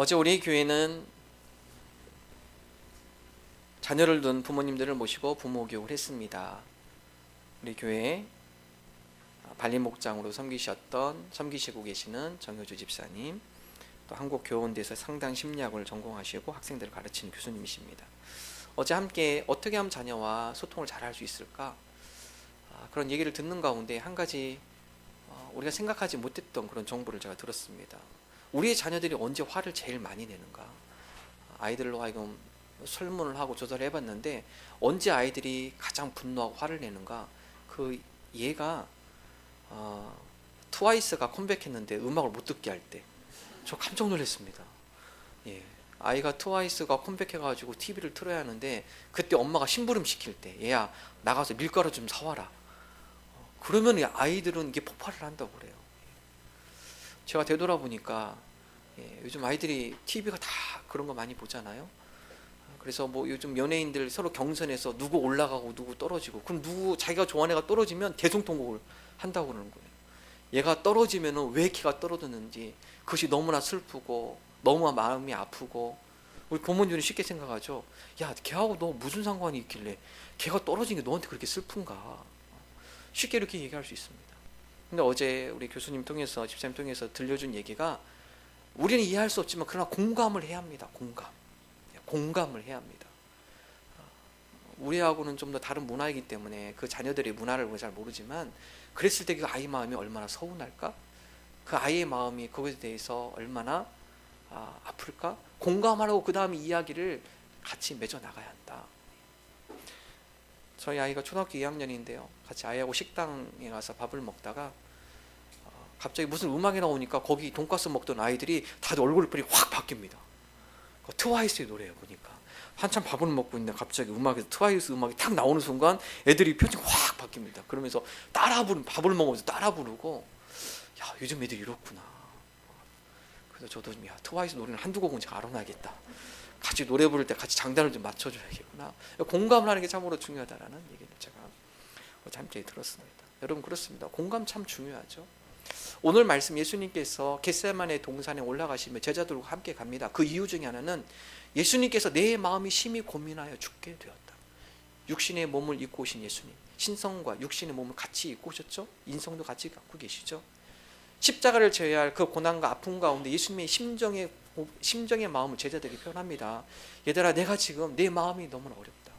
어제 우리 교회는 자녀를 둔 부모님들을 모시고 부모 교육을 했습니다. 우리 교회 발림 목장으로 섬기셨던 섬기시고 계시는 정효주 집사님, 또 한국 교원대에서 상당 심리학을 전공하시고 학생들을 가르치는 교수님이십니다. 어제 함께 어떻게 하면 자녀와 소통을 잘 할 수 있을까 아, 그런 얘기를 듣는 가운데 한 가지 어, 우리가 생각하지 못했던 그런 정보를 제가 들었습니다. 우리의 자녀들이 언제 화를 제일 많이 내는가? 아이들로 하여금 설문을 하고 조사를 해봤는데 언제 아이들이 가장 분노하고 화를 내는가? 그 얘가 어, 트와이스가 컴백했는데 음악을 못 듣게 할 때 저 깜짝 놀랐습니다. 예. 아이가 트와이스가 컴백해가지고 TV를 틀어야 하는데 그때 엄마가 심부름 시킬 때 얘야 나가서 밀가루 좀 사와라. 어, 그러면 이 아이들은 이게 폭발을 한다고 그래요. 제가 되돌아보니까 예, 요즘 아이들이 TV가 다 그런 거 많이 보잖아요. 그래서 뭐 요즘 연예인들 서로 경선에서 누구 올라가고 누구 떨어지고 그럼 누구 자기가 좋아하는 애가 떨어지면 대성통곡을 한다고 그러는 거예요. 얘가 떨어지면은 왜 걔가 떨어졌는지 그것이 너무나 슬프고 너무 마음이 아프고 우리 부모님은 쉽게 생각하죠. 야, 걔하고 너 무슨 상관이 있길래 걔가 떨어진 게 너한테 그렇게 슬픈가? 쉽게 이렇게 얘기할 수 있습니다. 근데 어제 우리 교수님 통해서 집사님 통해서 들려준 얘기가 우리는 이해할 수 없지만 그러나 공감을 해야 합니다. 공감. 공감을 해야 합니다. 우리하고는 좀 더 다른 문화이기 때문에 그 자녀들의 문화를 잘 모르지만 그랬을 때 그 아이 마음이 얼마나 서운할까? 그 아이의 마음이 그것에 대해서 얼마나 아, 아플까? 공감하라고 그 다음 이야기를 같이 맺어 나가야 한다. 저희 아이가 초등학교 2학년인데요. 같이 아이하고 식당에 가서 밥을 먹다가 어, 갑자기 무슨 음악이 나오니까 거기 돈가스 먹던 아이들이 다들 얼굴이 확 바뀝니다. 그 트와이스의 노래예요 보니까 한참 밥을 먹고 있는데 갑자기 음악에서 트와이스 음악이 탁 나오는 순간 애들이 표정이 확 바뀝니다. 그러면서 따라 부르 밥을 먹으면서 따라 부르고 야 요즘 애들이 이렇구나. 그래서 저도 야 트와이스 노래는 한두 곡은 제가 알아놔야겠다. 같이 노래 부를 때 같이 장단을 좀 맞춰줘야겠구나. 공감을 하는 게 참으로 중요하다라는 얘기를 제가 어제 함께 들었습니다. 여러분 그렇습니다. 공감 참 중요하죠. 오늘 말씀 예수님께서 겟세만의 동산에 올라가시며 제자들과 함께 갑니다. 그 이유 중에 하나는 예수님께서 내 마음이 심히 고민하여 죽게 되었다. 육신의 몸을 입고 오신 예수님, 신성과 육신의 몸을 같이 입고 오셨죠? 인성도 같이 갖고 계시죠? 십자가를 져야 할그 고난과 아픔 가운데 예수님의 심정의 심정의 마음을 제자들이 표현합니다. 얘들아, 내가 지금 내 마음이 너무나 어렵다.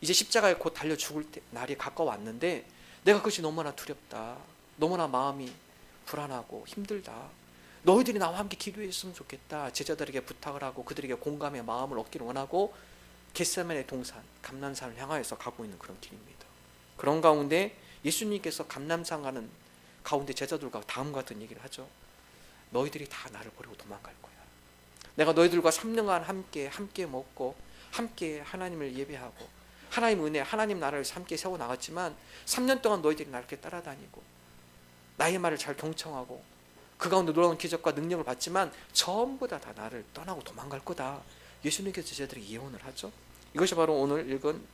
이제 십자가에 곧 달려 죽을 때, 날이 가까웠는데 내가 그것이 너무나 두렵다. 너무나 마음이 불안하고 힘들다. 너희들이 나와 함께 기도했으면 좋겠다. 제자들에게 부탁을 하고 그들에게 공감의 마음을 얻기를 원하고 겟세만의 동산, 감남산을 향하여서 가고 있는 그런 길입니다. 그런 가운데 예수님께서 감남산 가는 가운데 제자들과 다음과 같은 얘기를 하죠. 너희들이 다 나를 버리고 도망갈 거야. 내가 너희들과 3년간 함께 함께 먹고 함께 하나님을 예배하고 하나님 은혜, 하나님 나라를 함께 세워 나갔지만 3년 동안 너희들이 나를 따라다니고 나의 말을 잘 경청하고 그 가운데 놀라운 기적과 능력을 받지만 전부 다, 다 나를 떠나고 도망갈 거다. 예수님께서 제자들이 예언을 하죠. 이것이 바로 오늘 읽은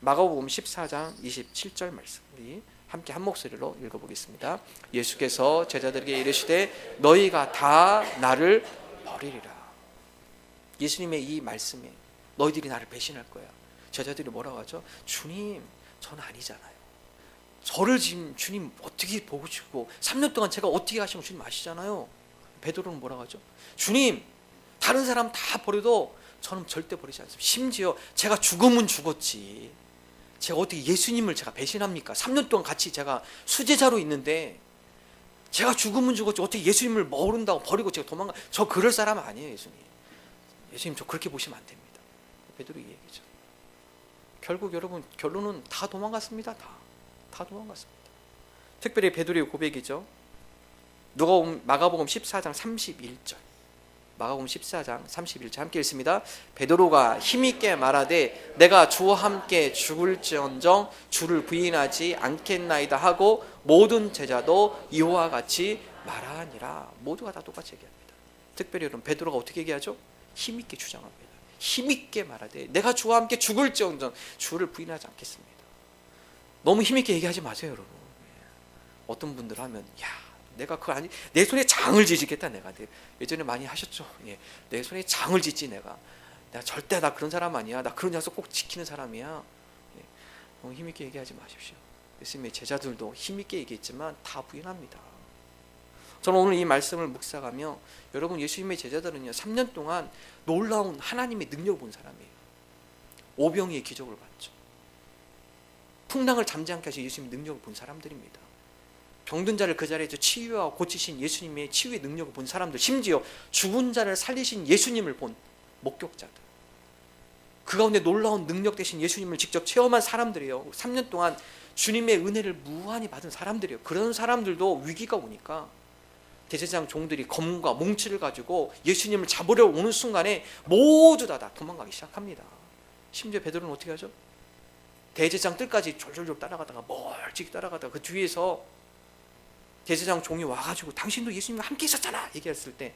마가복음 14장 27절 말씀. 우리 함께 한 목소리로 읽어보겠습니다. 예수께서 제자들에게 이르시되 너희가 다 나를 버리리라. 예수님의 이 말씀에 너희들이 나를 배신할 거야. 제자들이 뭐라고 하죠? 주님, 전 아니잖아요. 저를 지금 주님 어떻게 보고 싶고 3년 동안 제가 어떻게 거 주님 아시잖아요. 베드로는 뭐라고 하죠? 주님, 다른 사람 다 버려도 저는 절대 버리지 않습니다. 심지어 제가 죽으면 죽었지. 제가 어떻게 예수님을 제가 배신합니까? 3년 동안 같이 제가 수제자로 있는데 제가 죽으면 죽었지 어떻게 예수님을 모른다고 버리고 제가 도망가 저 그럴 사람 아니에요 예수님 예수님 저 그렇게 보시면 안 됩니다 베드로 이 얘기죠 결국 여러분 결론은 다 도망갔습니다 다 다 도망갔습니다 특별히 베드로의 고백이죠 누가 마가복음 14장 31절 마가복음 14장 31절 함께 읽습니다. 베드로가 힘있게 말하되 내가 주와 함께 죽을지언정 주를 부인하지 않겠나이다 하고 모든 제자도 이와 같이 말하니라. 모두가 다 똑같이 얘기합니다. 특별히 여러분 베드로가 어떻게 얘기하죠? 힘있게 주장합니다. 힘있게 말하되 내가 주와 함께 죽을지언정 주를 부인하지 않겠습니다. 너무 힘있게 얘기하지 마세요, 여러분. 어떤 분들 하면 야 내가 그거 아니 내 손에 장을 지지겠다 내가. 내- 예전에 많이 하셨죠. 예. 내 손에 장을 짓지 내가. 내가 절대 나 그런 사람 아니야. 나 그런 약속 꼭 지키는 사람이야. 예. 너무 힘있게 얘기하지 마십시오. 예수님의 제자들도 힘있게 얘기했지만 다 부인합니다. 저는 오늘 이 말씀을 묵상하며 여러분 예수님의 제자들은요 3년 동안 놀라운 하나님의 능력을 본 사람이에요. 오병이의 기적을 봤죠. 풍랑을 않게 하신 예수님의 능력을 본 사람들입니다. 병든 자를 그 자리에서 치유하고 고치신 예수님의 치유의 능력을 본 사람들, 심지어 죽은 자를 살리신 예수님을 본 목격자들. 그 가운데 놀라운 능력 되신 예수님을 직접 체험한 사람들이에요. 3년 동안 주님의 은혜를 무한히 받은 사람들이에요. 그런 사람들도 위기가 오니까 대제사장 종들이 검과 몽치를 가지고 예수님을 잡으려 오는 순간에 모두 다, 다 도망가기 시작합니다. 심지어 베드로는 어떻게 하죠? 대제사장 뜰까지 졸졸졸 따라가다가 멀찍이 따라가다가 그 뒤에서 대제사장 종이 와가지고 당신도 예수님과 함께 있었잖아 얘기했을 때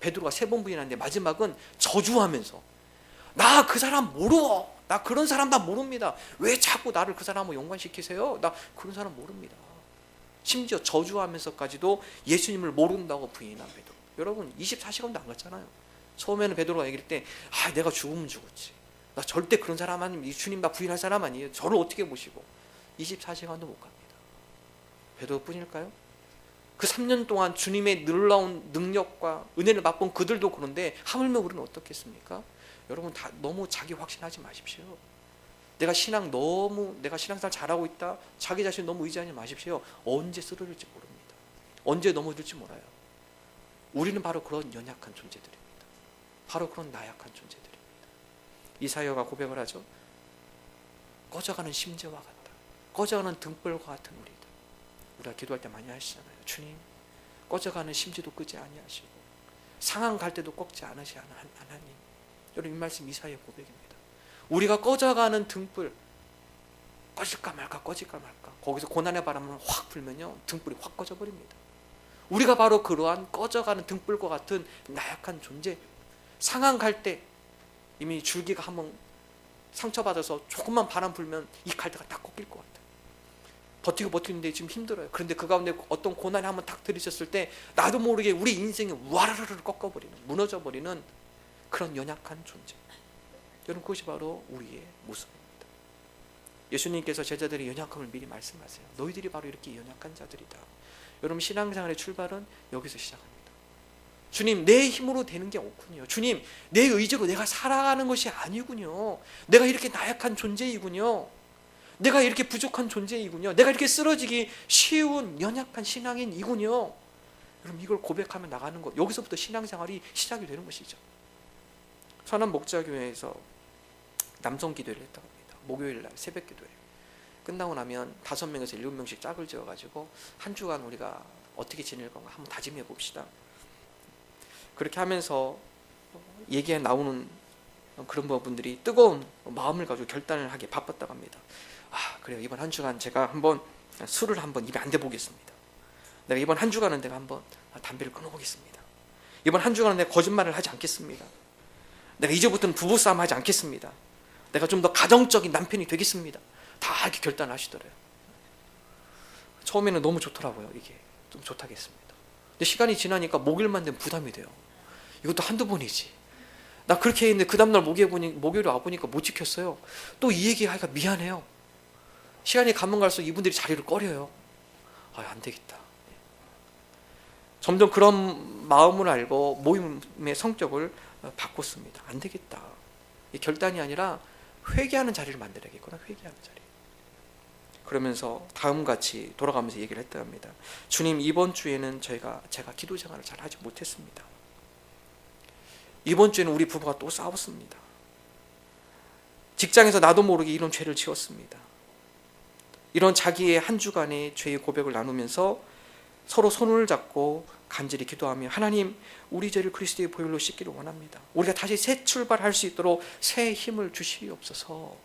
베드로가 세 번 부인하는데 마지막은 저주하면서 나 그 사람 모르어. 나 그런 사람 다 모릅니다. 왜 자꾸 나를 그 사람하고 연관시키세요? 나 그런 사람 모릅니다. 심지어 저주하면서까지도 예수님을 모른다고 부인한 베드로. 여러분 24시간도 안 갔잖아요. 처음에는 베드로가 얘기할 때 아 내가 죽으면 죽었지 나 절대 그런 사람 아니면 이 주님 나 부인할 사람 아니에요 저를 어떻게 보시고 24시간도 못 갑니다 베드로뿐일까요? 그 3년 동안 주님의 놀라운 능력과 은혜를 맛본 그들도 그런데 하물며 우리는 어떻겠습니까? 여러분 다 너무 자기 확신하지 마십시오. 내가 신앙 너무 내가 신앙생활 잘하고 있다. 자기 자신 너무 의지하지 마십시오. 언제 쓰러질지 모릅니다. 언제 넘어질지 몰라요. 우리는 바로 그런 연약한 존재들입니다. 바로 그런 나약한 존재들입니다. 이사야가 고백을 하죠. 꺼져가는 심지와 같다. 꺼져가는 등불과 같은 우리들. 우리가 기도할 때 많이 하시잖아요. 주님, 꺼져가는 심지도 끄지 아니하시고 상한 갈 때도 꺾지 않으시 하는 하나님. 여러분 이 말씀 이사의 고백입니다. 우리가 꺼져가는 등불 꺼질까 말까 꺼질까 말까 거기서 고난의 바람을 확 불면요 등불이 확 꺼져 버립니다. 우리가 바로 그러한 꺼져가는 등불과 같은 나약한 존재. 상한 갈때 이미 줄기가 한번 상처받아서 조금만 바람 불면 이 갈대가 딱 꺾일 것 같아요. 버티고 버티는데 지금 힘들어요. 그런데 그 가운데 어떤 고난이 한번 탁 들이셨을 때 나도 모르게 우리 인생이 와르르르 꺾어버리는 무너져 버리는 그런 연약한 존재. 여러분 그것이 바로 우리의 모습입니다. 예수님께서 제자들의 연약함을 미리 말씀하세요. 너희들이 바로 이렇게 연약한 자들이다. 여러분 신앙생활의 출발은 여기서 시작합니다. 주님 내 힘으로 되는 게 없군요. 주님 내 의지로 내가 살아가는 것이 아니군요. 내가 이렇게 나약한 존재이군요. 내가 이렇게 부족한 존재이군요. 내가 이렇게 쓰러지기 쉬운 연약한 신앙인이군요. 여러분 이걸 고백하며 나가는 것 여기서부터 신앙생활이 시작이 되는 것이죠. 천안 목자교회에서 남성 기도를 했다고 합니다. 목요일 날 새벽 기도회 끝나고 나면 다섯 명에서 일곱 명씩 짝을 지어가지고 한 주간 우리가 어떻게 지낼 건가 한번 다짐해 봅시다. 그렇게 하면서 얘기에 나오는 그런 부분들이 뜨거운 마음을 가지고 결단을 하기 바빴다고 합니다. 아 그래요 이번 한 주간 제가 한번 술을 한번 입에 안 대보겠습니다. 내가 이번 한 주간은 내가 한번 담배를 끊어보겠습니다. 이번 한 주간은 내가 거짓말을 하지 않겠습니다. 내가 이제부터는 부부싸움 하지 않겠습니다. 내가 좀 더 가정적인 남편이 되겠습니다. 다 이렇게 결단하시더래요. 처음에는 너무 좋더라고요. 이게 좀 좋다겠습니다. 근데 시간이 지나니까 목요일만 되면 부담이 돼요. 이것도 한두 번이지. 나 그렇게 했는데 그 다음날 목요일 보니 목요일에 와 보니까 못 지켰어요. 또 이 얘기 하기가 미안해요. 시간이 가면 갈수록 이분들이 자리를 꺼려요. 아, 안 되겠다. 점점 그런 마음을 알고 모임의 성격을 어, 바꿨습니다. 안 되겠다. 이 결단이 아니라 회개하는 자리를 만들어야겠구나. 회개하는 자리. 그러면서 다음 같이 돌아가면서 얘기를 했다 합니다. 주님 이번 주에는 저희가 제가 기도 생활을 잘 하지 못했습니다. 이번 주에는 우리 부부가 또 싸웠습니다. 직장에서 나도 모르게 이런 죄를 지었습니다. 이런 자기의 한 주간의 죄의 고백을 나누면서 서로 손을 잡고 간절히 기도하며 하나님 우리 죄를 그리스도의 보혈로 씻기를 원합니다. 우리가 다시 새 출발할 수 있도록 새 힘을 주시옵소서.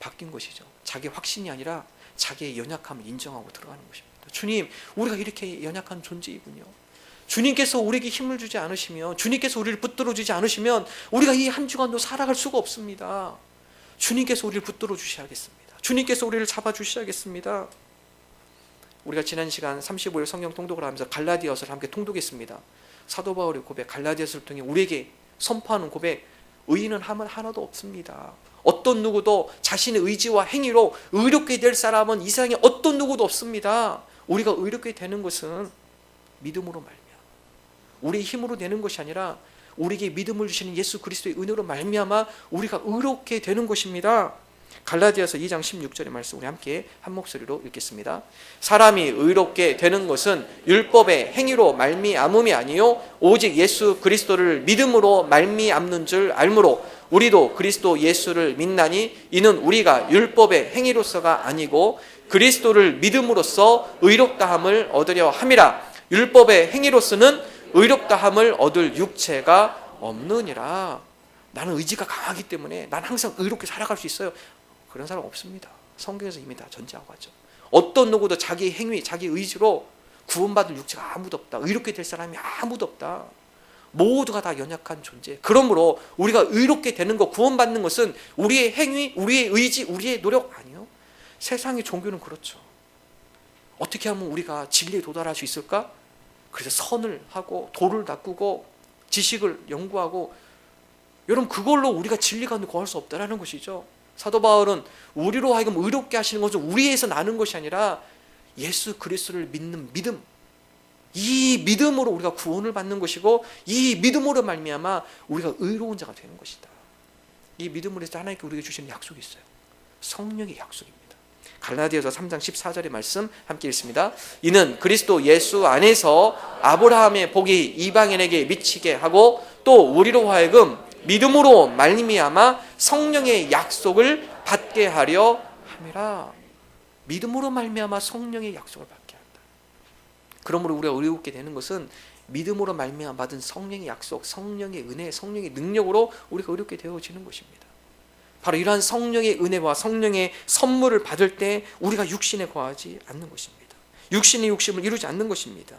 바뀐 것이죠. 자기 확신이 아니라 자기의 연약함을 인정하고 들어가는 것입니다. 주님, 우리가 이렇게 연약한 존재이군요. 주님께서 우리에게 힘을 주지 않으시면, 주님께서 우리를 붙들어 주지 않으시면, 우리가 이 한 주간도 살아갈 수가 없습니다. 주님께서 우리를 붙들어 주셔야겠습니다. 주님께서 우리를 잡아 주셔야겠습니다. 우리가 지난 시간 35일 성경 통독을 하면서 갈라디아서를 함께 통독했습니다. 사도 바울의 고백 갈라디아서를 통해 우리에게 선포하는 고백 의인은 하면 하나도 없습니다. 어떤 누구도 자신의 의지와 행위로 의롭게 될 사람은 이 세상에 어떤 누구도 없습니다. 우리가 의롭게 되는 것은 믿음으로 말미암아 우리 힘으로 되는 것이 아니라 우리에게 믿음을 주시는 예수 그리스도의 은혜로 말미암아 우리가 의롭게 되는 것입니다. 갈라디아서 2장 16절의 말씀 우리 함께 한 목소리로 읽겠습니다. 사람이 의롭게 되는 것은 율법의 행위로 말미암음이 아니요 오직 예수 그리스도를 믿음으로 말미암는 줄 알므로 우리도 그리스도 예수를 믿나니 이는 우리가 율법의 행위로서가 아니고 그리스도를 믿음으로써 의롭다함을 얻으려 함이라 율법의 행위로서는 의롭다함을 얻을 육체가 없느니라 나는 의지가 강하기 때문에 난 항상 의롭게 살아갈 수 있어요 그런 사람 없습니다 성경에서 이미 다 전제하고 하죠 어떤 누구도 자기 행위 자기 의지로 구원받을 육체가 아무도 없다 의롭게 될 사람이 아무도 없다 모두가 다 연약한 존재. 그러므로 우리가 의롭게 되는 것, 구원받는 것은 우리의 행위, 우리의 의지, 우리의 노력 아니요. 세상의 종교는 그렇죠. 어떻게 하면 우리가 진리에 도달할 수 있을까? 그래서 선을 하고 도를 닦고 지식을 연구하고 여러분 그걸로 우리가 진리 가운데 거할 수 없다라는 것이죠. 사도 바울은 우리로 하여금 의롭게 하시는 것은 우리에서 나는 것이 아니라 예수 그리스도를 믿는 믿음, 이 믿음으로 우리가 구원을 받는 것이고 이 믿음으로 말미암아 우리가 의로운 자가 되는 것이다. 이 믿음으로 해서 하나님께 우리에게 주시는 약속이 있어요. 성령의 약속입니다. 갈라디아서 3장 14절의 말씀 함께 읽습니다. 이는 그리스도 예수 안에서 아브라함의 복이 이방인에게 미치게 하고 또 우리로 하여금 믿음으로 말미암아 성령의 약속을 받게 하려 함이라. 믿음으로 말미암아 성령의 약속을 받게 한다. 그러므로 우리가 의롭게 되는 것은 믿음으로 말미암아 받은 성령의 약속, 성령의 은혜, 성령의 능력으로 우리가 의롭게 되어지는 것입니다. 바로 이러한 성령의 은혜와 성령의 선물을 받을 때 우리가 육신에 거하지 않는 것입니다. 육신의 욕심을 이루지 않는 것입니다.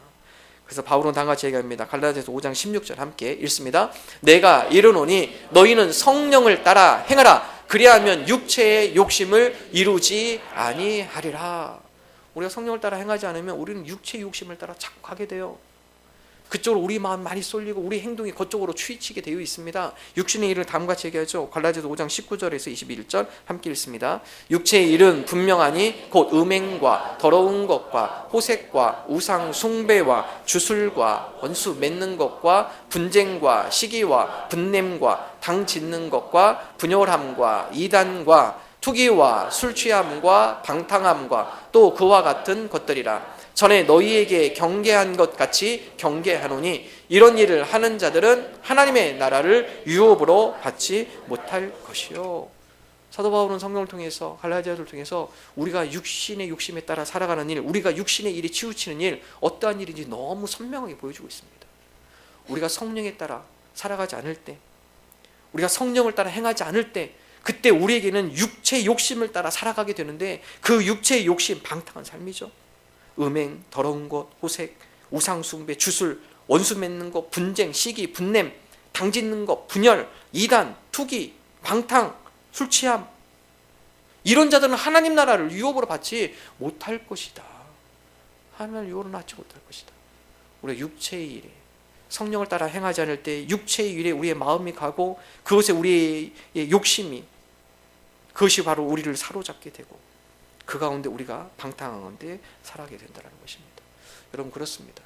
그래서 바울은 다같이 얘기합니다. 갈라디아서 5장 16절 함께 읽습니다. 내가 이르노니 너희는 성령을 따라 행하라. 그리하면 육체의 욕심을 이루지 아니하리라. 우리가 성령을 따라 행하지 않으면 우리는 육체의 욕심을 따라 자꾸 가게 돼요. 그쪽으로 우리 마음 많이 쏠리고 우리 행동이 그쪽으로 추이치게 되어 있습니다. 육신의 일을 다음과 같이 얘기하죠. 갈라디아서 5장 19절에서 21절 함께 읽습니다. 육체의 일은 분명하니 곧 음행과 더러운 것과 호색과 우상 숭배와 주술과 원수 맺는 것과 분쟁과 시기와 분냄과 당 짓는 것과 분열함과 이단과 투기와 술 취함과 방탕함과 또 그와 같은 것들이라 전에 너희에게 경계한 것 같이 경계하노니 이런 일을 하는 자들은 하나님의 나라를 유업으로 받지 못할 것이요. 사도 바울은 성경을 통해서 갈라디아를 통해서 우리가 육신의 욕심에 따라 살아가는 일, 우리가 육신의 일이 치우치는 일, 어떠한 일인지 너무 선명하게 보여주고 있습니다. 우리가 성령에 따라 살아가지 않을 때, 우리가 성령을 따라 행하지 않을 때, 그때 우리에게는 육체 욕심을 따라 살아가게 되는데 그 육체의 욕심 방탕한 삶이죠. 음행, 더러운 것, 호색, 우상숭배, 주술, 원수 맺는 것, 분쟁, 시기, 분냄, 당짓는 것, 분열, 이단, 투기, 방탕, 술 취함 이런 자들은 하나님 나라를 유업으로 받지 못할 것이다. 하나님을 유업으로 받지 못할 것이다. 우리가 육체의 일에 성령을 따라 행하지 않을 때 육체의 일에 우리의 마음이 가고 그것에 우리의 욕심이 그것이 바로 우리를 사로잡게 되고 그 가운데 우리가 방탕한 가운데 살아가게 된다는 것입니다. 여러분 그렇습니다.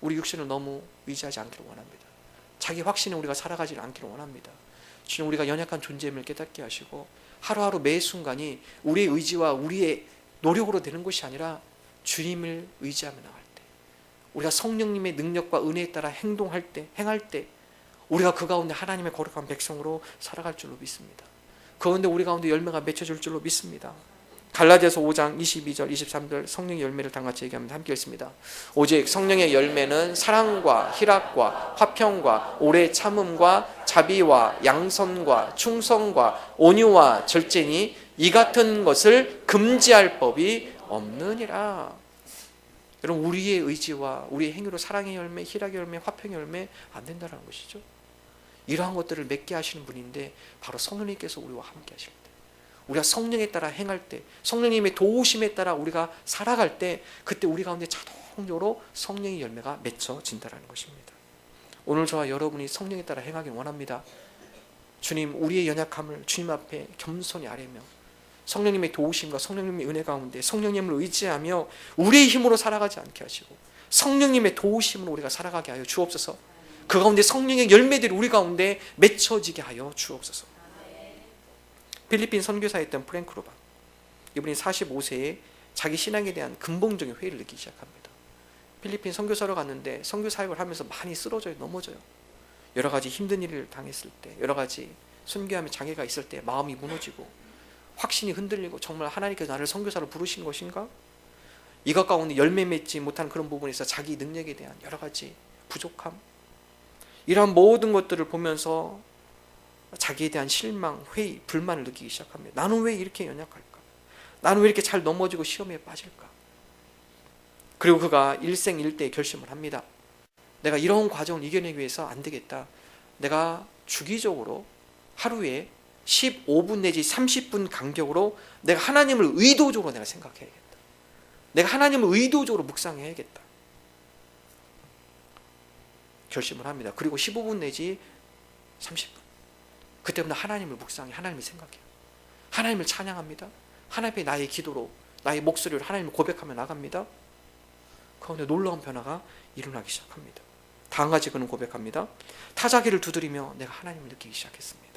우리 육신을 너무 의지하지 않기를 원합니다. 자기 확신에 우리가 살아가지 않기를 원합니다. 주님 우리가 연약한 존재임을 깨닫게 하시고 하루하루 매 순간이 우리의 의지와 우리의 노력으로 되는 것이 아니라 주님을 의지하며 나갈 때 우리가 성령님의 능력과 은혜에 따라 행동할 때 행할 때 우리가 그 가운데 하나님의 거룩한 백성으로 살아갈 줄로 믿습니다. 그 가운데 우리 가운데 열매가 맺혀질 줄로 믿습니다. 갈라디아서 5장 22절 23절 성령의 열매를 당같이 얘기합니다. 함께 읽습니다. 오직 성령의 열매는 사랑과 희락과 화평과 오래 참음과 자비와 양선과 충성과 온유와 절제니 이 같은 것을 금지할 법이 없느니라. 여러분 우리의 의지와 우리의 행위로 사랑의 열매, 희락의 열매, 화평의 열매 안 된다는 것이죠. 이러한 것들을 맺게 하시는 분인데 바로 성령님께서 우리와 함께 하십니다. 우리가 성령에 따라 행할 때 성령님의 도우심에 따라 우리가 살아갈 때 그때 우리 가운데 자동적으로 성령의 열매가 맺혀진다는 것입니다. 오늘 저와 여러분이 성령에 따라 행하길 원합니다. 주님 우리의 연약함을 주님 앞에 겸손히 아뢰며 성령님의 도우심과 성령님의 은혜 가운데 성령님을 의지하며 우리의 힘으로 살아가지 않게 하시고 성령님의 도우심으로 우리가 살아가게 하여 주옵소서. 그 가운데 성령의 열매들이 우리 가운데 맺혀지게 하여 주옵소서. 필리핀 선교사였던 프랭크 로바 이분이 45세에 자기 신앙에 대한 근본적인 회의를 느끼기 시작합니다. 필리핀 선교사로 갔는데 선교 사역을 하면서 많이 쓰러져요, 넘어져요. 여러 가지 힘든 일을 당했을 때, 여러 가지 순교함의 장애가 있을 때 마음이 무너지고 확신이 흔들리고 정말 하나님께서 나를 선교사로 부르신 것인가? 이것 가운데 열매 맺지 못한 그런 부분에서 자기 능력에 대한 여러 가지 부족함, 이러한 모든 것들을 보면서 자기에 대한 실망, 회의, 불만을 느끼기 시작합니다. 나는 왜 이렇게 연약할까? 나는 왜 이렇게 잘 넘어지고 시험에 빠질까? 그리고 그가 일생일대의 결심을 합니다. 내가 이런 과정을 이겨내기 위해서 안 되겠다. 내가 주기적으로 하루에 15분 내지 30분 간격으로 내가 하나님을 의도적으로 내가 생각해야겠다. 내가 하나님을 의도적으로 묵상해야겠다. 결심을 합니다. 그리고 15분 내지 30분. 그때부터 하나님을 묵상해, 하나님을 생각해요. 하나님을 찬양합니다. 하나님 앞에 나의 기도로, 나의 목소리로 하나님을 고백하며 나갑니다. 그 가운데 놀라운 변화가 일어나기 시작합니다. 다음 가지 그는 고백합니다. 타자기를 두드리며 내가 하나님을 느끼기 시작했습니다.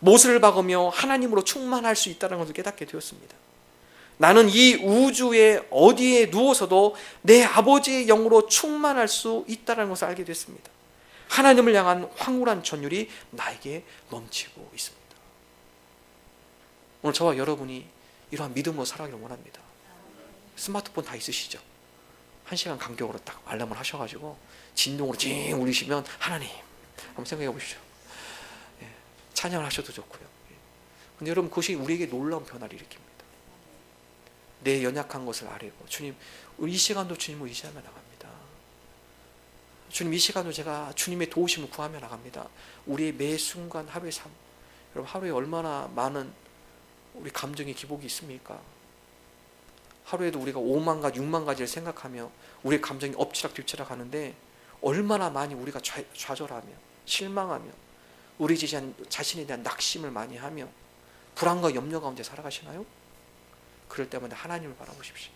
못을 박으며 하나님으로 충만할 수 있다는 것을 깨닫게 되었습니다. 나는 이 우주의 어디에 누워서도 내 아버지의 영으로 충만할 수 있다는 것을 알게 됐습니다. 하나님을 향한 황홀한 전율이 나에게 넘치고 있습니다. 오늘 저와 여러분이 이러한 믿음으로 살아가기를 원합니다. 스마트폰 다 있으시죠? 한 시간 간격으로 딱 알람을 하셔가지고 진동으로 찡 울리시면 하나님 한번 생각해 보십시오. 예, 찬양을 하셔도 좋고요. 예. 근데 여러분 그것이 우리에게 놀라운 변화를 일으킵니다. 내 연약한 것을 아뢰고 주님 이 시간도 주님을 의지하며 나갑니다. 주님 이 시간도 제가 주님의 도우심을 구하며 나갑니다. 우리의 매 순간 하루의 삶 여러분 하루에 얼마나 많은 우리 감정의 기복이 있습니까? 하루에도 우리가 5만 가지, 6만 가지를 생각하며 우리의 감정이 엎치락 뒤치락 하는데 얼마나 많이 우리가 좌, 좌절하며 실망하며 우리 자신에 대한 낙심을 많이 하며 불안과 염려 가운데 살아가시나요? 그럴 때마다 하나님을 바라보십시오.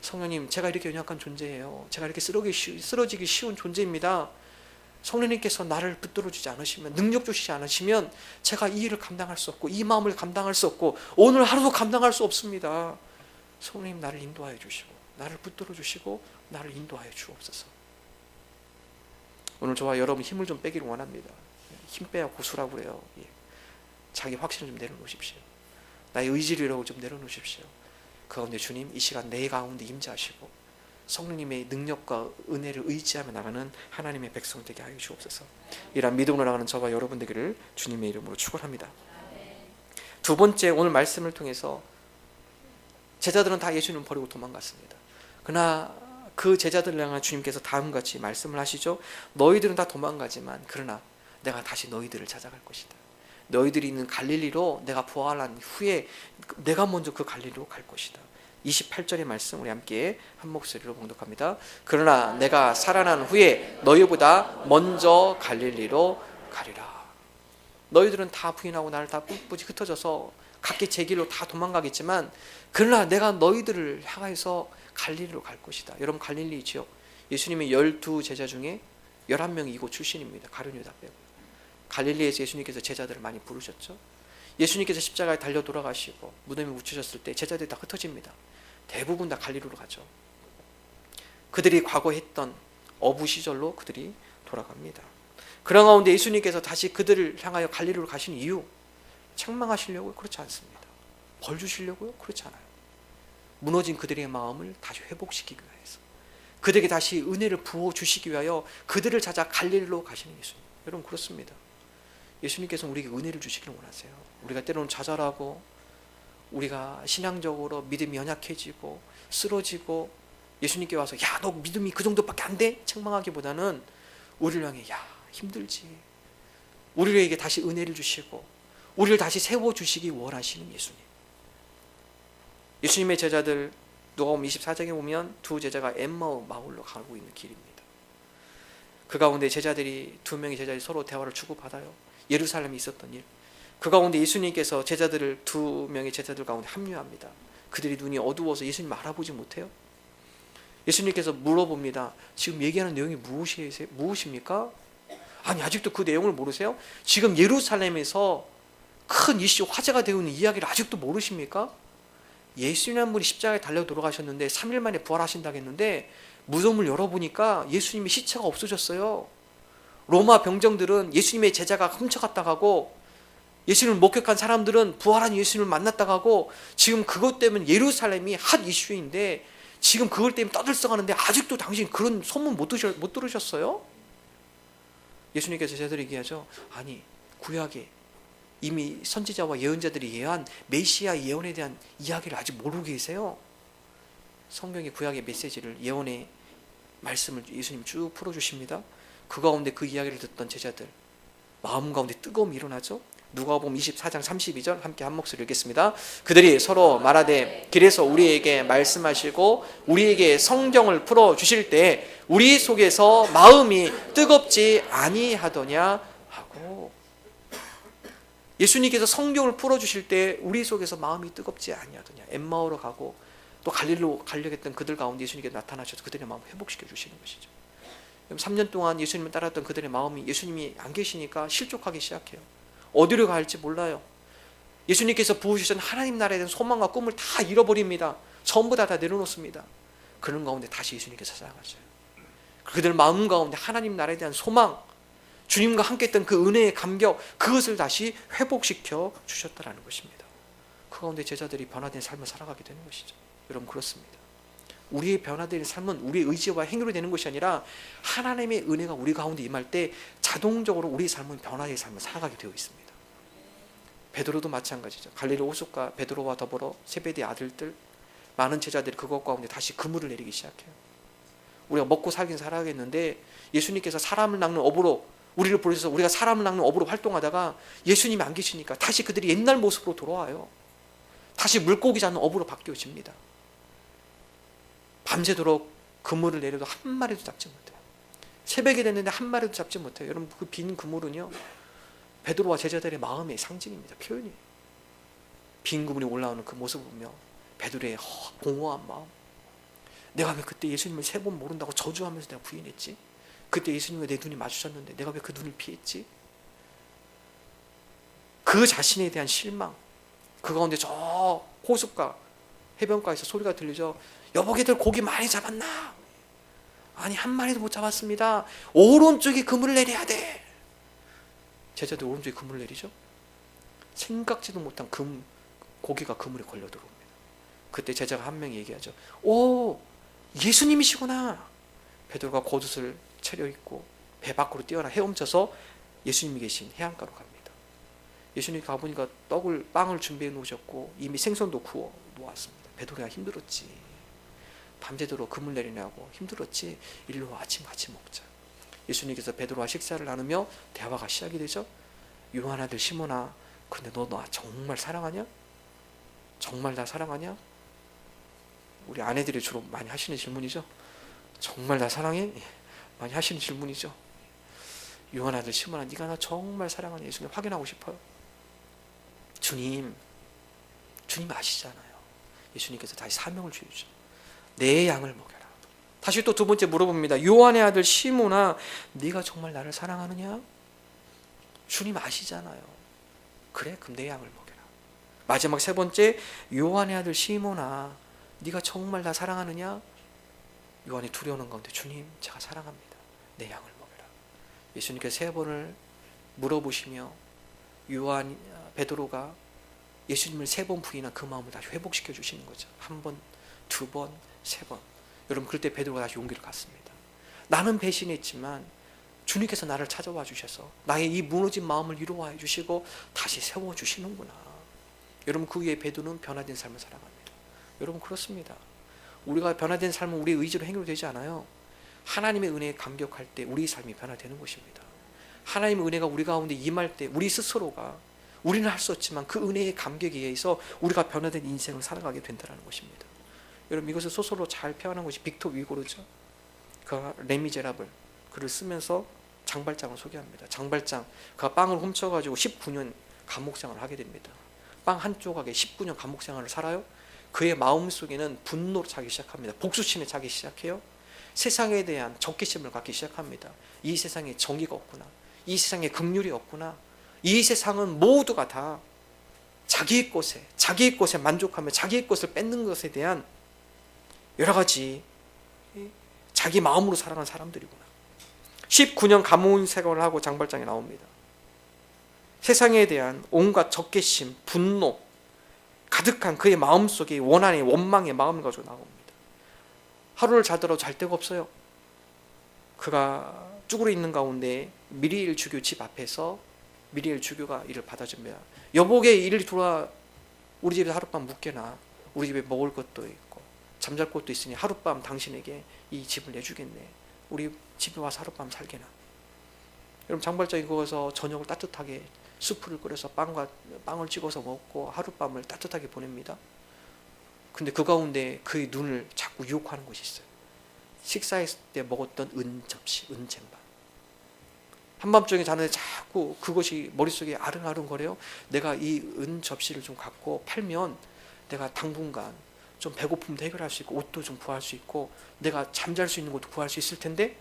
성령님, 제가 이렇게 연약한 존재예요. 제가 이렇게 쓰러지기 쉬운 존재입니다. 성령님께서 나를 붙들어 주지 않으시면 능력 주시지 않으시면 제가 이 일을 감당할 수 없고 이 마음을 감당할 수 없고 오늘 하루도 감당할 수 없습니다. 성령님 나를 인도하여 주시고 나를 붙들어 주시고 나를 인도하여 주옵소서. 오늘 저와 여러분 힘을 좀 빼기를 원합니다. 힘 빼야 고수라고 그래요. 예. 자기 확신을 좀 내려놓으십시오. 나의 의지를 좀 내려놓으십시오. 그 가운데 주님 이 시간 내 가운데 임재하시고 성령님의 능력과 은혜를 의지하며 나가는 하나님의 백성 되게 하여 주옵소서. 이러한 믿음으로 나가는 저와 여러분 되기를 주님의 이름으로 축원합니다. 두 번째 오늘 말씀을 통해서 제자들은 다 예수님을 버리고 도망갔습니다. 그러나 그 제자들을 향한 주님께서 다음같이 말씀을 하시죠. 너희들은 다 도망가지만 그러나 내가 다시 너희들을 찾아갈 것이다. 너희들이 있는 갈릴리로 내가 부활한 후에 내가 먼저 그 갈릴리로 갈 것이다. 28절의 말씀 우리 함께 한 목소리로 봉독합니다. 그러나 내가 살아난 후에 너희보다 먼저 갈릴리로 가리라. 너희들은 다 부인하고 나를 다 뿔뿔이 흩어져서 각기 제 길로 다 도망가겠지만 그러나 내가 너희들을 향해서 갈릴리로 갈 것이다. 여러분 갈릴리 지역 예수님의 열두 제자 중에 11명이 이곳 출신입니다. 가룟 유다 빼고. 갈릴리에서 예수님께서 제자들을 많이 부르셨죠. 예수님께서 십자가에 달려 돌아가시고 무덤에 묻히셨을 때 제자들이 다 흩어집니다. 대부분 다 갈릴리로 가죠. 그들이 과거 했던 어부 시절로 그들이 돌아갑니다. 그런 가운데 예수님께서 다시 그들을 향하여 갈릴리로 가신 이유 책망하시려고요? 그렇지 않습니다. 벌 주시려고요? 그렇지 않아요. 무너진 그들의 마음을 다시 회복시키기 위해서 그들에게 다시 은혜를 부어 주시기 위하여 그들을 찾아 갈릴리로 가시는 예수님. 여러분 그렇습니다. 예수님께서 우리에게 은혜를 주시기를 원하세요. 우리가 때로는 좌절하고 우리가 신앙적으로 믿음이 연약해지고 쓰러지고 예수님께 와서 야 너 믿음이 그 정도밖에 안 돼? 책망하기보다는 우리를 향해 야 힘들지. 우리에게 다시 은혜를 주시고 우리를 다시 세워 주시기 원하시는 예수님. 예수님의 제자들 누가복음 24장에 보면 두 제자가 엠마오 마을로 가고 있는 길입니다. 그 가운데 제자들이 두 명의 제자들이 서로 대화를 주고받아요. 예루살렘에 있었던 일. 그 가운데 예수님께서 제자들을 두 명의 제자들 가운데 합류합니다. 그들이 눈이 어두워서 예수님 알아보지 못해요. 예수님께서 물어봅니다. 지금 얘기하는 내용이 무엇이, 무엇입니까? 아니 아직도 그 내용을 모르세요? 지금 예루살렘에서 큰 이슈 화제가 되고 있는 이야기를 아직도 모르십니까? 예수님 한 분이 십자가에 달려 돌아가셨는데 3일 만에 부활하신다고 했는데 무덤을 열어보니까 예수님의 시체가 없어졌어요. 로마 병정들은 예수님의 제자가 훔쳐갔다 가고 예수님을 목격한 사람들은 부활한 예수님을 만났다 가고 지금 그것 때문에 예루살렘이 핫 이슈인데 지금 그걸 때문에 떠들썩하는데 아직도 당신 그런 소문 못, 들으셨, 못 들으셨어요? 예수님께서 제자들이 얘기하죠. 아니 구약에 이미 선지자와 예언자들이 예언한 메시아 예언에 대한 이야기를 아직 모르고 계세요. 성경의 구약의 메시지를 예언의 말씀을 예수님 쭉 풀어주십니다. 그 가운데 그 이야기를 듣던 제자들 마음 가운데 뜨거움이 일어나죠. 누가 보면 24장 32절 함께 한 목소리 읽겠습니다. 그들이 서로 말하되 길에서 우리에게 말씀하시고 우리에게 성경을 풀어 주실 때 우리 속에서 마음이 뜨겁지 아니하더냐 하고 예수님께서 성경을 풀어 주실 때 우리 속에서 마음이 뜨겁지 아니하더냐 엠마오로 가고 또 갈릴로 가려했던 그들 가운데 예수님께 나타나셔서 그들의 마음을 회복시켜 주시는 것이죠. 3년 동안 예수님을 따랐던 그들의 마음이 예수님이 안 계시니까 실족하기 시작해요. 어디로 할지 몰라요. 예수님께서 부으시던 하나님 나라에 대한 소망과 꿈을 다 잃어버립니다. 전부 다 다 내려놓습니다. 그런 가운데 다시 예수님께서 찾아가셔요. 그들 마음 가운데 하나님 나라에 대한 소망, 주님과 함께 했던 그 은혜의 감격, 그것을 다시 회복시켜 주셨다라는 것입니다. 그 가운데 제자들이 변화된 삶을 살아가게 되는 것이죠. 여러분 그렇습니다. 우리의 변화된 삶은 우리의 의지와 행위로 되는 것이 아니라 하나님의 은혜가 우리 가운데 임할 때 자동적으로 우리의 삶은 변화의 삶을 살아가게 되어 있습니다. 베드로도 마찬가지죠. 갈릴리 오숙과 베드로와 더불어 세베대 아들들 많은 제자들이 그것 가운데 다시 그물을 내리기 시작해요. 우리가 먹고 살긴 살아야겠는데 예수님께서 사람을 낚는 업으로 우리를 보내셔서 우리가 사람을 낚는 업으로 활동하다가 예수님이 안 계시니까 다시 그들이 옛날 모습으로 돌아와요. 다시 물고기 잡는 업으로 바뀌어집니다. 밤새도록 그물을 내려도 한 마리도 잡지 못해요. 새벽이 됐는데 한 마리도 잡지 못해요. 여러분 그 빈 그물은요. 베드로와 제자들의 마음의 상징입니다. 표현이. 빈 그물이 올라오는 그 모습을 보며 베드로의 공허한 마음. 내가 왜 그때 예수님을 세 번 모른다고 저주하면서 내가 부인했지? 그때 예수님과 내 눈이 마주쳤는데 내가 왜 그 눈을 피했지? 그 자신에 대한 실망. 그 가운데 저 호숫가 해변가에서 소리가 들리죠. 여보게들 고기 많이 잡았나? 아니 한 마리도 못 잡았습니다. 오른쪽에 그물을 내려야 돼. 제자들 오른쪽에 그물을 내리죠. 생각지도 못한 금 고기가 그물에 걸려 들어옵니다. 그때 제자가 한 명이 얘기하죠. 오 예수님이시구나. 베드로가 겉옷을 차려 입고 배 밖으로 뛰어나 헤엄쳐서 예수님이 계신 해안가로 갑니다. 예수님 가보니까 떡을 빵을 준비해 놓으셨고 이미 생선도 구워 놓았습니다. 베드로가 힘들었지. 밤새도록 그물 내리냐고 힘들었지. 일로 와 아침 같이 먹자. 예수님께서 베드로와 식사를 나누며 대화가 시작이 되죠. 요한 아들 시몬아, 근데 너 나 정말 사랑하냐? 정말 나 사랑하냐? 우리 아내들이 주로 많이 하시는 질문이죠. 정말 나 사랑해? 예, 많이 하시는 질문이죠. 요한 아들 시몬아, 네가 나 정말 사랑하냐? 예수님 확인하고 싶어요. 주님, 주님 아시잖아요. 예수님께서 다시 사명을 주시죠. 내 양을 먹여라. 다시 또 두 번째 물어봅니다. 요한의 아들 시몬아, 네가 정말 나를 사랑하느냐? 주님 아시잖아요. 그래, 그럼 내 양을 먹여라. 마지막 세 번째, 요한의 아들 시몬아, 네가 정말 나 사랑하느냐? 요한이 두려워하는 가운데 주님, 제가 사랑합니다. 내 양을 먹여라. 예수님께서 세 번을 물어보시며 요한 베드로가 예수님을 세 번 부인한 그 마음을 다시 회복시켜 주시는 거죠. 한 번, 두 번, 세 번. 여러분 그럴 때 베드로가 다시 용기를 갖습니다. 나는 배신했지만 주님께서 나를 찾아와 주셔서 나의 이 무너진 마음을 위로해 주시고 다시 세워 주시는구나. 여러분 그 위에 베드로는 변화된 삶을 살아갑니다. 여러분 그렇습니다. 우리가 변화된 삶은 우리의 의지로 행위되지 않아요. 하나님의 은혜에 감격할 때 우리 삶이 변화되는 것입니다. 하나님의 은혜가 우리 가운데 임할 때 우리 스스로가 우리는 할 수 없지만 그 은혜의 감격에 의해서 우리가 변화된 인생을 살아가게 된다는 것입니다. 여러분 이것을 소설로 잘 표현한 것이 빅토 위고르죠. 그가 레미제라블 글을 쓰면서 장발장을 소개합니다. 장발장 그가 빵을 훔쳐가지고 19년 감옥생활을 하게 됩니다. 빵 한 조각에 19년 감옥생활을 살아요. 그의 마음 속에는 분노를 차기 시작합니다. 복수심에 차기 시작해요. 세상에 대한 적개심을 갖기 시작합니다. 이 세상에 정의가 없구나. 이 세상에 긍휼이 없구나. 이 세상은 모두가 다 자기의 것에 자기의 것에 만족하며 자기의 것을 뺏는 것에 대한 여러 가지 자기 마음으로 살아가는 사람들이구나. 19년 감옥 생활을 하고 장발장에 나옵니다. 세상에 대한 온갖 적개심, 분노 가득한 그의 마음 속에 원한의 원망의 마음을 가지고 나옵니다. 하루를 자더라도 잘 데가 없어요. 그가 쭈그려 있는 가운데 미리일 주교 집 앞에서 미리일 주교가 이를 받아줍니다. 여보게 이리 들어와 우리 집에 하룻밤 묵게나 우리 집에 먹을 것도 있고 잠잘 곳도 있으니 하룻밤 당신에게 이 집을 내주겠네. 우리 집에 와서 하룻밤 살게나. 여러분 장발장 이 거기서 저녁을 따뜻하게 수프를 끓여서 빵과 빵을 찍어서 먹고 하룻밤을 따뜻하게 보냅니다. 근데 그 가운데 그의 눈을 자꾸 유혹하는 것이 있어요. 식사했을 때 먹었던 은 접시, 은쟁반. 한밤중에 자는데 자꾸 그것이 머릿속에 아른아른거려요. 내가 이 은 접시를 좀 갖고 팔면 내가 당분간 좀 배고픔도 해결할 수 있고 옷도 좀 구할 수 있고 내가 잠잘 수 있는 것도 구할 수 있을 텐데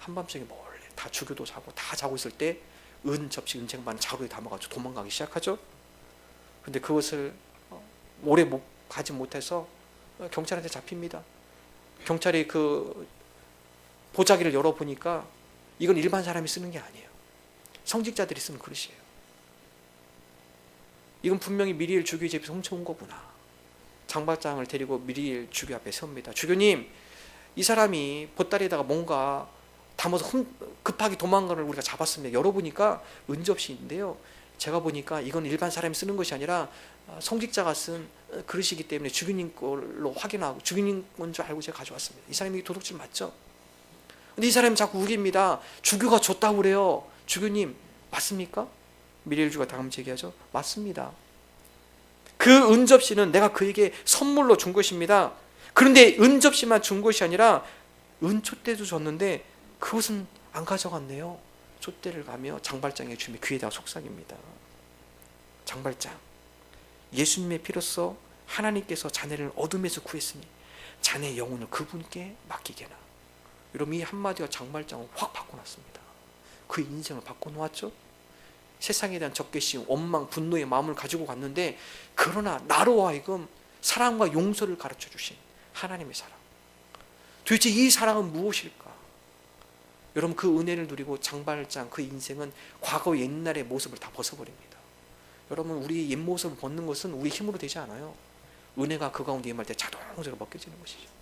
한밤중에 몰래 다 주교도 자고 다 자고 있을 때 은 접시 은쟁반 자루에 담아가지고 도망가기 시작하죠. 근데 그것을 어, 오래 못 가지 못해서 경찰한테 잡힙니다. 경찰이 그 보자기를 열어 보니까 이건 일반 사람이 쓰는 게 아니에요. 성직자들이 쓰는 그릇이에요. 이건 분명히 미리엘 주교 집에서 훔쳐온 거구나. 장발장을 데리고 미리엘 주교 앞에 세웁니다. 주교님, 이 사람이 보따리에다가 뭔가 담아서 훔, 급하게 도망가는 걸 우리가 잡았습니다. 열어보니까 은접시인데요. 제가 보니까 이건 일반 사람이 쓰는 것이 아니라 어, 성직자가 쓴 어, 그릇이기 때문에 주교님 걸로 확인하고 주교님 건 줄 알고 제가 가져왔습니다. 이 사람이 도둑질 맞죠? 근데 이 사람이 자꾸 우깁니다. 주교가 줬다고 그래요. 주교님 맞습니까? 미래일주가 다음 제기하죠. 맞습니다. 그 은접시는 내가 그에게 선물로 준 것입니다. 그런데 은접시만 준 것이 아니라 은촛대도 줬는데 그것은 안 가져갔네요. 촛대를 가며 장발장의 주님의 귀에다가 속삭입니다. 장발장, 예수님의 피로써 하나님께서 자네를 어둠에서 구했으니 자네 영혼을 그분께 맡기게나. 여러분 이 한마디가 장발장을 확 바꿔놨습니다. 그 인생을 바꿔놓았죠. 세상에 대한 적개심, 원망, 분노의 마음을 가지고 갔는데 그러나 나로 하여금 사랑과 용서를 가르쳐 주신 하나님의 사랑. 도대체 이 사랑은 무엇일까? 여러분 그 은혜를 누리고 장발장 그 인생은 과거 옛날의 모습을 다 벗어버립니다. 여러분 우리 옛 모습을 벗는 것은 우리 힘으로 되지 않아요. 은혜가 그 가운데 임할 때 자동적으로 벗겨지는 것이죠.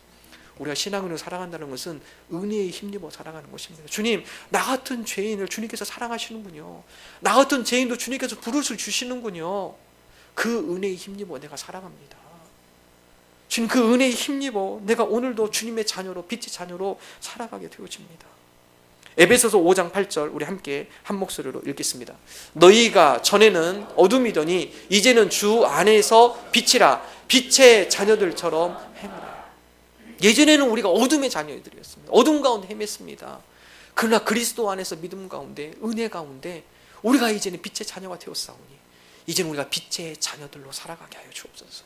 우리가 신앙으로 살아간다는 것은 은혜에 힘입어 살아가는 것입니다. 주님, 나 같은 죄인을 주님께서 사랑하시는군요. 나 같은 죄인도 주님께서 부르실 주시는군요. 그 은혜에 힘입어 내가 살아갑니다. 주님 그 은혜에 힘입어 내가 오늘도 주님의 자녀로 빛의 자녀로 살아가게 되어집니다. 에베소서 5장 8절 우리 함께 한 목소리로 읽겠습니다. 너희가 전에는 어둠이더니 이제는 주 안에서 빛이라 빛의 자녀들처럼 행하라. 예전에는 우리가 어둠의 자녀들이었습니다. 어둠 가운데 헤맸습니다. 그러나 그리스도 안에서 믿음 가운데 은혜 가운데 우리가 이제는 빛의 자녀가 되었사오니 이제는 우리가 빛의 자녀들로 살아가게 하여 주옵소서.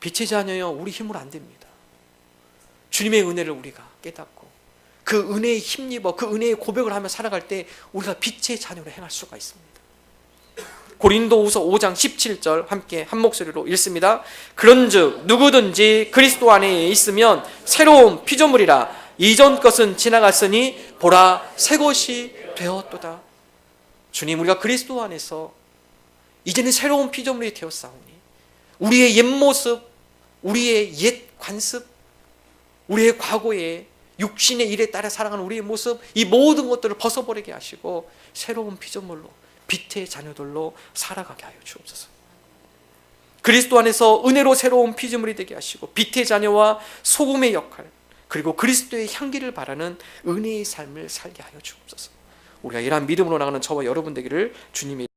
빛의 자녀여 우리 힘으로 안 됩니다. 주님의 은혜를 우리가 깨닫고 그 은혜에 힘입어 그 은혜의 고백을 하며 살아갈 때 우리가 빛의 자녀로 행할 수가 있습니다. 고린도후서 5장 17절 함께 한 목소리로 읽습니다. 그런즉 누구든지 그리스도 안에 있으면 새로운 피조물이라 이전 것은 지나갔으니 보라 새 것이 되었도다. 주님 우리가 그리스도 안에서 이제는 새로운 피조물이 되었사오니 우리의 옛 모습, 우리의 옛 관습, 우리의 과거의 육신의 일에 따라 살아가는 우리의 모습 이 모든 것들을 벗어버리게 하시고 새로운 피조물로 빛의 자녀들로 살아가게 하여 주옵소서. 그리스도 안에서 은혜로 새로운 피조물이 되게 하시고 빛의 자녀와 소금의 역할 그리고 그리스도의 향기를 바라는 은혜의 삶을 살게 하여 주옵소서. 우리가 이러한 믿음으로 나가는 저와 여러분 되기를 주님의